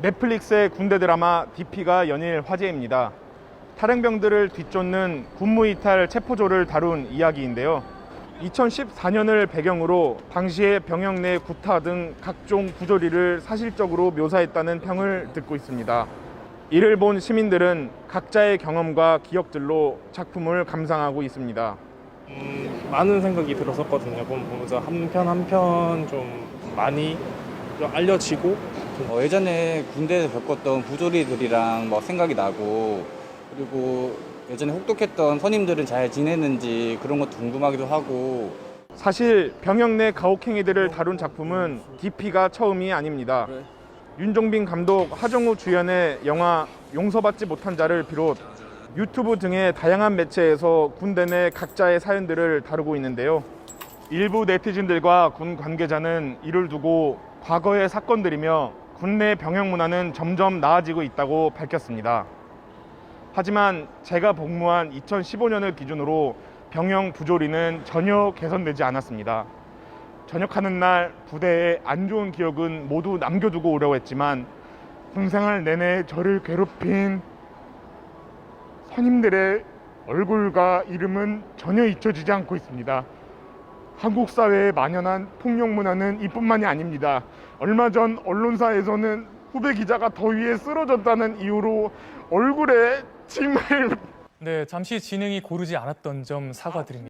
넷플릭스의 군대 드라마 DP가 연일 화제입니다. 탈행병들을 뒤쫓는 군무이탈 체포조를 다룬 이야기인데요. 2014년을 배경으로 당시의 병영 내 구타 등 각종 부조리를 사실적으로 묘사했다는 평을 듣고 있습니다. 이를 본 시민들은 각자의 경험과 기억들로 작품을 감상하고 있습니다. 음, 많은 생각이 들었었거든요. 본 보면서 한 편 한 편 좀 많이 좀 알려지고 어, 예전에 군대에서 겪었던 부조리들이랑 뭐 생각이 나고 그리고 예전에 혹독했던 선임들은 잘 지냈는지 그런 것도 궁금하기도 하고 사실 병영 내 가혹행위들을 다룬 작품은 DP가 처음이 아닙니다. 윤종빈 감독, 하정우 주연의 영화 용서받지 못한 자를 비롯 유튜브 등의 다양한 매체에서 군대 내 각자의 사연들을 다루고 있는데요. 일부 네티즌들과 군 관계자는 이를 두고 과거의 사건들이며 군내 병영 문화는 점점 나아지고 있다고 밝혔습니다. 하지만 제가 복무한 2015년을 기준으로 병영 부조리는 전혀 개선되지 않았습니다. 전역하는 날 부대의 안 좋은 기억은 모두 남겨두고 오려고 했지만 군생활 내내 저를 괴롭힌 선임들의 얼굴과 이름은 전혀 잊혀지지 않고 있습니다. 한국 사회에 만연한 폭력 문화는 이뿐만이 아닙니다. 얼마 전 언론사에서는 후배 기자가 더위에 쓰러졌다는 이유로 얼굴에 침을 네, 잠시 진행이 고르지 않았던 점 사과드립니다.